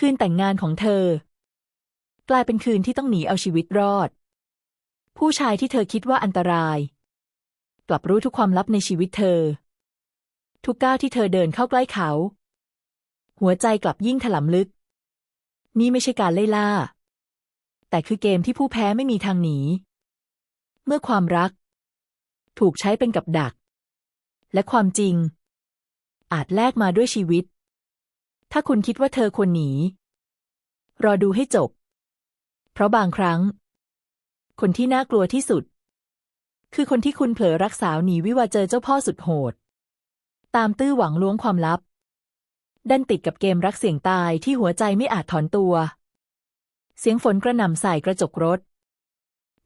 คืนแต่งงานของเธอ กลายเป็นคืนที่ต้องหนีเอาชีวิตรอด ผู้ชายที่เธอคิดว่าอันตราย กลับรู้ทุกความลับในชีวิตเธอ ทุกก้าวที่เธอเดินเข้าใกล้เขา หัวใจกลับยิ่งถลำลึก นี่ไม่ใช่การไล่ล่า แต่คือเกมที่ผู้แพ้ไม่มีทางหนี เมื่อความรัก ถูกใช้เป็นกับดัก และความจริง อาจแลกมาด้วยชีวิต ถ้าคุณคิดว่าเธอควรหนี รอดูให้จบ เพราะบางครั้ง คนที่น่ากลัวที่สุด คือคนที่คุณเผลอรักสาวหนีวิวาเจอเจ้าพ่อสุดโหด ตามตื้อหวังล้วงความลับ ดันติดกับเกมรักเสี่ยงตายที่หัวใจไม่อาจถอนตัว เสียงฝนกระหน่ำใส่กระจกรถ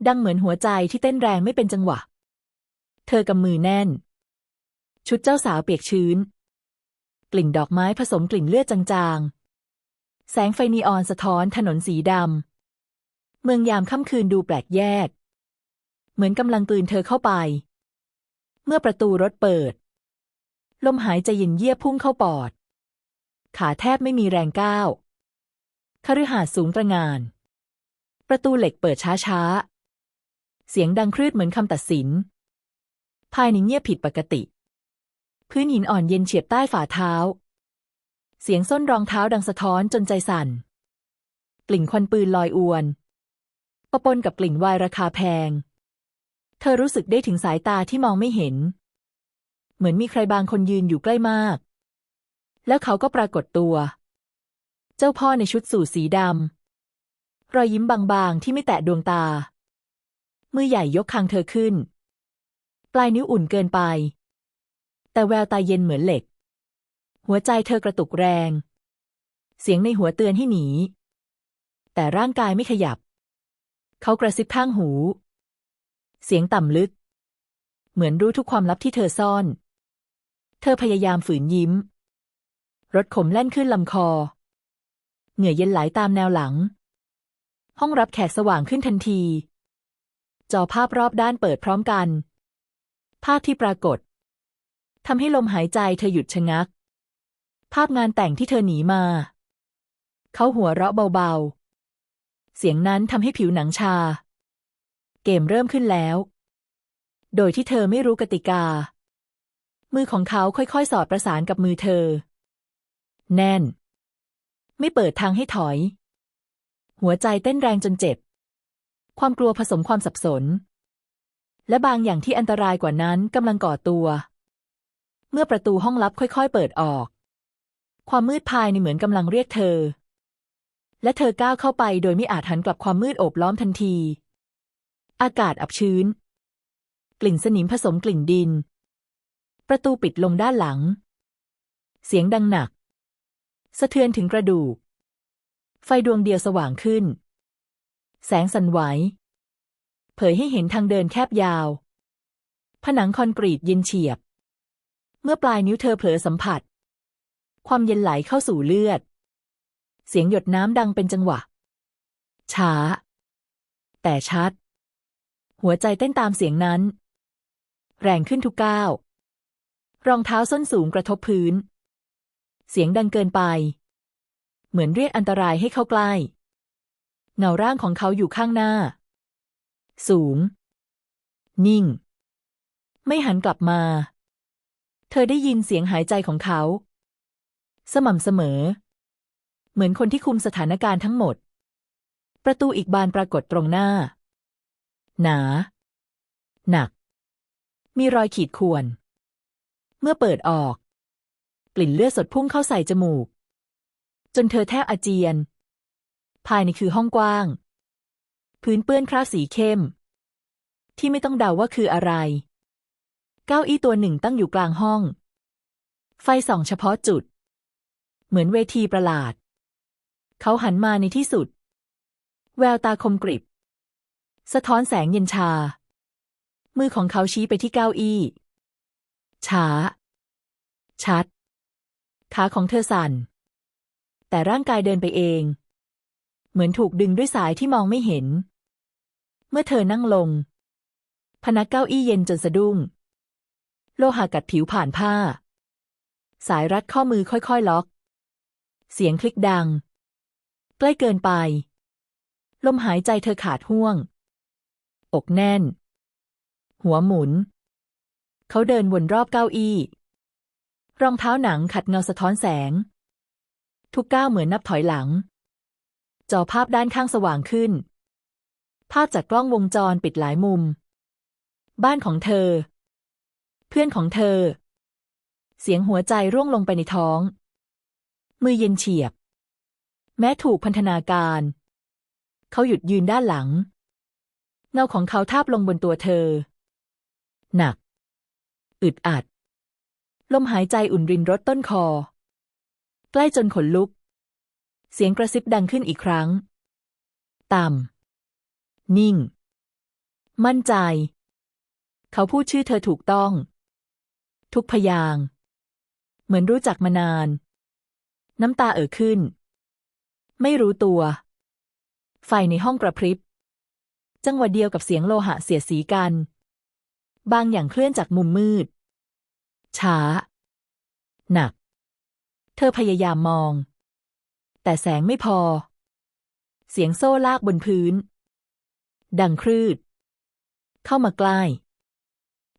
ดังเหมือนหัวใจที่เต้นแรงไม่เป็นจังหวะ เธอกำมือแน่น ชุดเจ้าสาวเปียกชื้น กลิ่นดอกไม้ผสมกลิ่นเลือดจางๆ แสงไฟนีออนสะท้อนถนนสีดำ เมืองยามค่ำคืนดูแปลกแยก เหมือนกำลังกลืนเธอเข้าไป เมื่อประตูรถเปิด ลมหายใจเย็นเยียบพุ่งเข้าปอด ขาแทบไม่มีแรงก้าวคฤหาสน์สูงตระงาน ประตูเหล็กเปิดช้าๆ เสียงดังครืดเหมือนคำตัดสิน ภายในเงียบผิดปกติ พื้นหินอ่อนเย็นเฉียบใต้ฝ่าเท้า เสียงส้นรองเท้าดังสะท้อนจนใจสั่น กลิ่นควันปืนลอยอวนปะปนกับกลิ่นวายราคาแพง เธอรู้สึกได้ถึงสายตาที่มองไม่เห็น เหมือนมีใครบางคนยืนอยู่ใกล้มาก แล้วเขาก็ปรากฏตัว เจ้าพ่อในชุดสูทสีดำรอยยิ้มบางๆที่ไม่แตะดวงตา มือใหญ่ยกคางเธอขึ้น ปลายนิ้วอุ่นเกินไป แต่แววตาเย็นเหมือนเหล็ก หัวใจเธอกระตุกแรง เสียงในหัวเตือนให้หนี แต่ร่างกายไม่ขยับ เขากระซิบข้างหู เสียงต่ำลึก เหมือนรู้ทุกความลับที่เธอซ่อน เธอพยายามฝืนยิ้ม รถขมแล่นขึ้นลำคอ เหงื่อเย็นไหลาตามแนวหลัง ห้องรับแขกสว่างขึ้นทันที จอภาพรอบด้านเปิดพร้อมกัน ภาพที่ปรากฏ ทำให้ลมหายใจเธอหยุดชะงัก ภาพงานแต่งที่เธอหนีมา เขาหัวเราะเบาๆ เสียงนั้นทำให้ผิวหนังชา เกมเริ่มขึ้นแล้ว โดยที่เธอไม่รู้กติกา มือของเขาค่อยๆ สอดประสานกับมือเธอ แน่น ไม่เปิดทางให้ถอย หัวใจเต้นแรงจนเจ็บ ความกลัวผสมความสับสนและบางอย่างที่อันตรายกว่านั้นกำลังก่อตัว เมื่อประตูห้องลับค่อยๆ เปิดออก ความมืดภายในเหมือนกำลังเรียกเธอ และเธอก้าวเข้าไปโดยไม่อาจหันกลับความมืดโอบล้อมทันที อากาศอับชื้น กลิ่นสนิมผสมกลิ่นดิน ประตูปิดลงด้านหลัง เสียงดังหนัก สะเทือนถึงกระดูก ไฟดวงเดียวสว่างขึ้น แสงสั่นไหว เผยให้เห็นทางเดินแคบยาว ผนังคอนกรีตเย็นเฉียบ เมื่อปลายนิ้วเธอเผลอสัมผัส ความเย็นไหลเข้าสู่เลือด เสียงหยดน้ำดังเป็นจังหวะ ช้า แต่ชัด หัวใจเต้นตามเสียงนั้น แรงขึ้นทุกก้าว รองเท้าส้นสูงกระทบพื้น เสียงดังเกินไป เหมือนเรียกอันตรายให้เข้าใกล้ เงาร่างของเขาอยู่ข้างหน้า สูง นิ่ง ไม่หันกลับมา เธอได้ยินเสียงหายใจของเขา สม่ำเสมอ เหมือนคนที่คุมสถานการณ์ทั้งหมด ประตูอีกบานปรากฏตรงหน้า หนา หนัก มีรอยขีดข่วน เมื่อเปิดออก กลิ่นเลือดสดพุ่งเข้าใส่จมูก จนเธอแทบอาเจียน ภายในคือห้องกว้าง พื้นเปื้อนคราบสีเข้ม ที่ไม่ต้องเดาว่าคืออะไร เก้าอี้ตัวหนึ่งตั้งอยู่กลางห้อง ไฟส่องเฉพาะจุด เหมือนเวทีประหลาด เขาหันมาในที่สุด แววตาคมกริบ สะท้อนแสงเย็นชา มือของเขาชี้ไปที่เก้าอี้ ช้า ชัด ขาของเธอสั่น แต่ร่างกายเดินไปเอง เหมือนถูกดึงด้วยสายที่มองไม่เห็น เมื่อเธอนั่งลง พนักเก้าอี้เย็นจนสะดุ้ง โลหะกัดผิวผ่านผ้า สายรัดข้อมือค่อยๆล็อก เสียงคลิกดัง ใกล้เกินไป ลมหายใจเธอขาดห่วง อกแน่น หัวหมุน เขาเดินวนรอบเก้าอี้ รองเท้าหนังขัดเงาสะท้อนแสง ทุกก้าวเหมือนนับถอยหลัง จอภาพด้านข้างสว่างขึ้น ภาพจากกล้องวงจรปิดหลายมุม บ้านของเธอ เพื่อนของเธอ เสียงหัวใจร่วงลงไปในท้อง มือเย็นเฉียบ แม้ถูกพันธนาการ เขาหยุดยืนด้านหลัง เงาของเขาทาบลงบนตัวเธอ หนัก อึดอัด ลมหายใจอุ่นรินรถต้นคอ ใกล้จนขนลุก เสียงกระซิบดังขึ้นอีกครั้ง ต่ำ นิ่ง มั่นใจ เขาพูดชื่อเธอถูกต้อง ทุกพยาง เหมือนรู้จักมานาน น้ำตาเอ่อขึ้น ไม่รู้ตัว ไฟในห้องกระพริบ จังหวะเดียวกับเสียงโลหะเสียสีกัน บางอย่างเคลื่อนจากมุมมืด ช้า หนัก เธอพยายามมอง แต่แสงไม่พอ เสียงโซ่ลากบนพื้น ดังครืด เข้ามาใกล้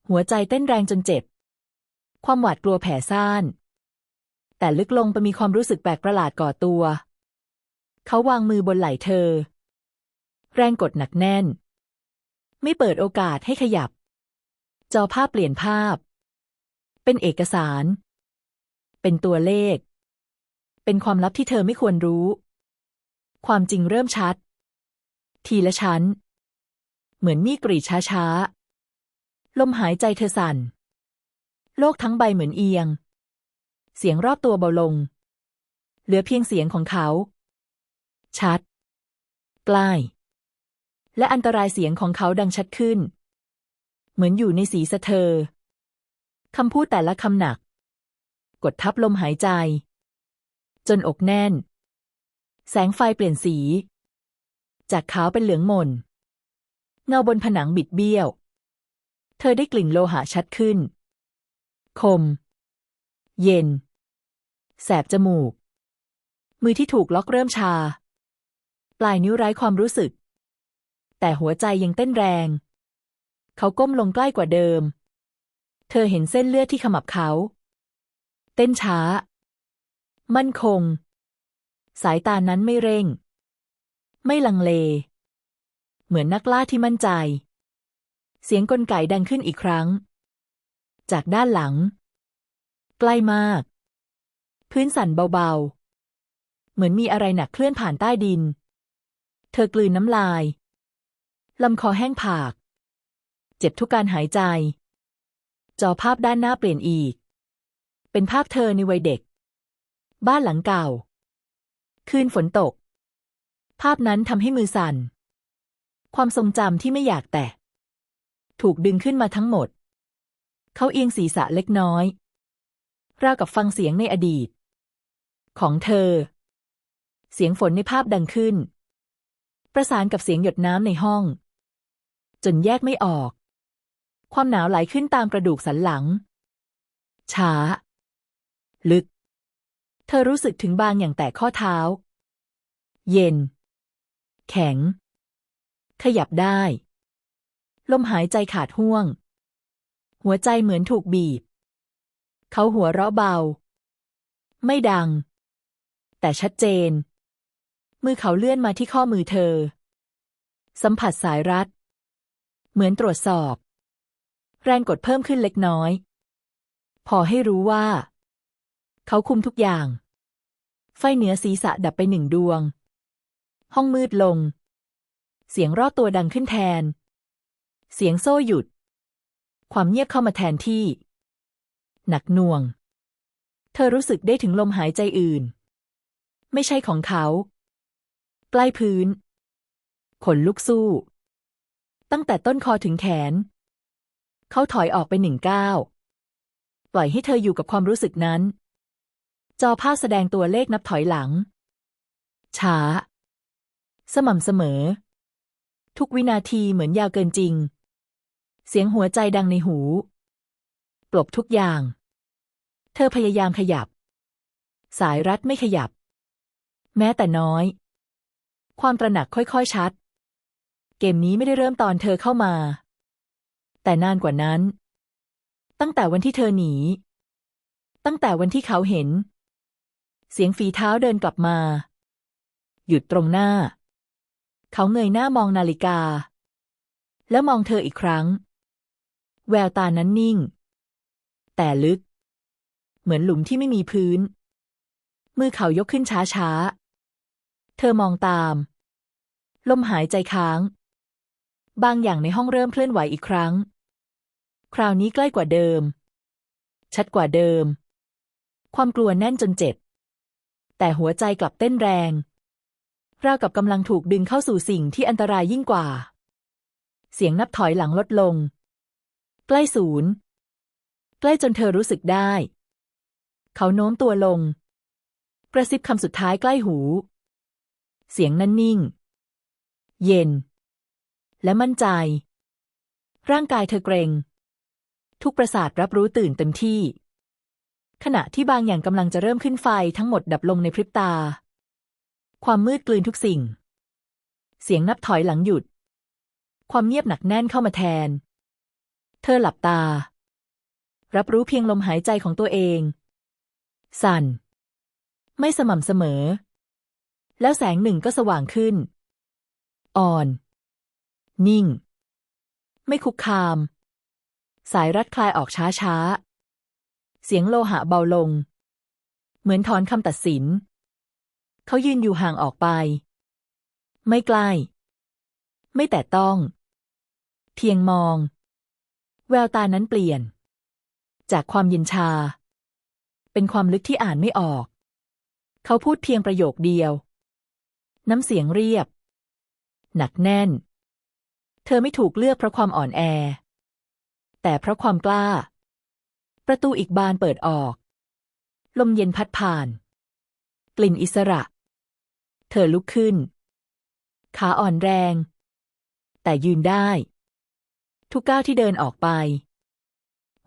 หัวใจเต้นแรงจนเจ็บ ความหวาดกลัวแผ่ซ่าน แต่ลึกลงไปมีความรู้สึกแปลกประหลาดก่อตัว เขาวางมือบนไหล่เธอ แรงกดหนักแน่น ไม่เปิดโอกาสให้ขยับ จอภาพเปลี่ยนภาพ เป็นเอกสาร เป็นตัวเลข เป็นความลับที่เธอไม่ควรรู้ ความจริงเริ่มชัด ทีละชั้น เหมือนมีกรีดช้าๆลมหายใจเธอสั่น โลกทั้งใบเหมือนเอียง เสียงรอบตัวเบาลง เหลือเพียงเสียงของเขา ชัด ใกล้ และอันตรายเสียงของเขาดังชัดขึ้น เหมือนอยู่ในสีสะเธอคำพูดแต่ละคำหนัก กดทับลมหายใจ จนอกแน่น แสงไฟเปลี่ยนสี จากขาวเป็นเหลืองหม่นเงาบนผนังบิดเบี้ยว เธอได้กลิ่นโลหะชัดขึ้น คม เย็น แสบจมูก มือที่ถูกล็อกเริ่มชา ปลายนิ้วไร้ความรู้สึก แต่หัวใจยังเต้นแรง เขาก้มลงใกล้กว่าเดิม เธอเห็นเส้นเลือดที่ขมับเขา เต้นช้า มั่นคง สายตานั้นไม่เร่ง ไม่ลังเล เหมือนนักล่าที่มั่นใจ เสียงกลไกดังขึ้นอีกครั้ง จากด้านหลัง ใกล้มาก พื้นสั่นเบาๆ เหมือนมีอะไรหนักเคลื่อนผ่านใต้ดิน เธอกลืนน้ำลาย ลำคอแห้งผาก เจ็บทุกการหายใจ จอภาพด้านหน้าเปลี่ยนอีก เป็นภาพเธอในวัยเด็ก บ้านหลังเก่า คืนฝนตก ภาพนั้นทำให้มือสั่น ความทรงจำที่ไม่อยากแตะถูกดึงขึ้นมาทั้งหมด เขาเอียงศีรษะเล็กน้อย ราวกับฟังเสียงในอดีต ของเธอ เสียงฝนในภาพดังขึ้น ประสานกับเสียงหยดน้ำในห้อง จนแยกไม่ออก ความหนาวไหลขึ้นตามกระดูกสันหลัง ช้า ลึก เธอรู้สึกถึงบางอย่างแตะข้อเท้า เย็น แข็ง ขยับได้ ลมหายใจขาดห่วง หัวใจเหมือนถูกบีบ เขาหัวเราะเบา ไม่ดัง แต่ชัดเจน มือเขาเลื่อนมาที่ข้อมือเธอ สัมผัสสายรัด เหมือนตรวจสอบ แรงกดเพิ่มขึ้นเล็กน้อย พอให้รู้ว่า เขาคุมทุกอย่าง ไฟเหนือศีรษะดับไปหนึ่งดวง ห้องมืดลง เสียงรอบตัวดังขึ้นแทน เสียงโซ่หยุด ความเงียบเข้ามาแทนที่ หนักหน่วง เธอรู้สึกได้ถึงลมหายใจอื่น ไม่ใช่ของเขา ใกล้พื้น ขนลุกสู้ ตั้งแต่ต้นคอถึงแขน เขาถอยออกไปหนึ่งก้าวปล่อยให้เธออยู่กับความรู้สึกนั้น จอภาพแสดงตัวเลขนับถอยหลัง ช้า สม่ำเสมอ ทุกวินาทีเหมือนยาวเกินจริง เสียงหัวใจดังในหู ปลบทุกอย่าง เธอพยายามขยับ สายรัดไม่ขยับ แม้แต่น้อย ความตระหนักค่อยๆชัด เกมนี้ไม่ได้เริ่มตอนเธอเข้ามา แต่นานกว่านั้น ตั้งแต่วันที่เธอหนี ตั้งแต่วันที่เขาเห็น เสียงฝีเท้าเดินกลับมา หยุดตรงหน้า เขาเงยหน้ามองนาฬิกาแล้วมองเธออีกครั้ง แววตานั้นนิ่ง แต่ลึก เหมือนหลุมที่ไม่มีพื้น มือเขายกขึ้นช้าๆ เธอมองตาม ลมหายใจค้าง บางอย่างในห้องเริ่มเคลื่อนไหวอีกครั้ง คราวนี้ใกล้กว่าเดิม ชัดกว่าเดิม ความกลัวแน่นจนเจ็บ แต่หัวใจกลับเต้นแรงราวกับกำลังถูกดึงเข้าสู่สิ่งที่อันตรายยิ่งกว่า เสียงนับถอยหลังลดลง ใกล้ศูนย์ ใกล้จนเธอรู้สึกได้ เขาโน้มตัวลง กระซิบคำสุดท้ายใกล้หู เสียงนั้นนิ่ง เย็น และมั่นใจ ร่างกายเธอเกรง ทุกประสาทรับรู้ตื่นเต็มที่ ขณะที่บางอย่างกำลังจะเริ่มขึ้นไฟทั้งหมดดับลงในพริบตา ความมืดกลืนทุกสิ่ง เสียงนับถอยหลังหยุด ความเงียบหนักแน่นเข้ามาแทน เธอหลับตา รับรู้เพียงลมหายใจของตัวเอง สั่น ไม่สม่ำเสมอ แล้วแสงหนึ่งก็สว่างขึ้น อ่อน นิ่ง ไม่คุกคาม สายรัดคลายออกช้าช้าๆเสียงโลหะเบาลง เหมือนถอนคำตัดสิน เขายืนอยู่ห่างออกไป ไม่ใกล้ ไม่แต่ต้อง เพียงมอง แววตานั้นเปลี่ยน จากความเย็นชา เป็นความลึกที่อ่านไม่ออก เขาพูดเพียงประโยคเดียว น้ำเสียงเรียบ หนักแน่น เธอไม่ถูกเลือกเพราะความอ่อนแอ แต่เพราะความกล้า ประตูอีกบานเปิดออก ลมเย็นพัดผ่าน กลิ่นอิสระ เธอลุกขึ้น ขาอ่อนแรง แต่ยืนได้ ทุกก้าวที่เดินออกไป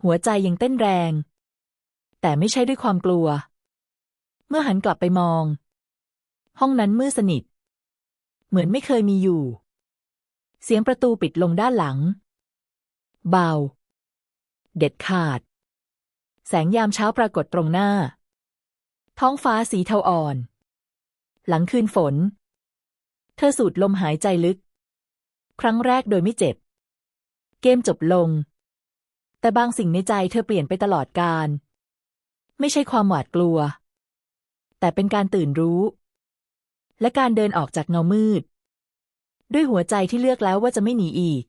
หัวใจยังเต้นแรง แต่ไม่ใช่ด้วยความกลัว เมื่อหันกลับไปมอง ห้องนั้นมืดสนิท เหมือนไม่เคยมีอยู่ เสียงประตูปิดลงด้านหลัง เบา เด็ดขาด แสงยามเช้าปรากฏตรงหน้า ท้องฟ้าสีเทาอ่อน หลังคืนฝน เธอสูดลมหายใจลึก ครั้งแรกโดยไม่เจ็บ เกมจบลง แต่บางสิ่งในใจเธอเปลี่ยนไปตลอดกาลไม่ใช่ความหวาดกลัว แต่เป็นการตื่นรู้ และการเดินออกจากเงามืด ด้วยหัวใจที่เลือกแล้วว่าจะไม่หนีอีก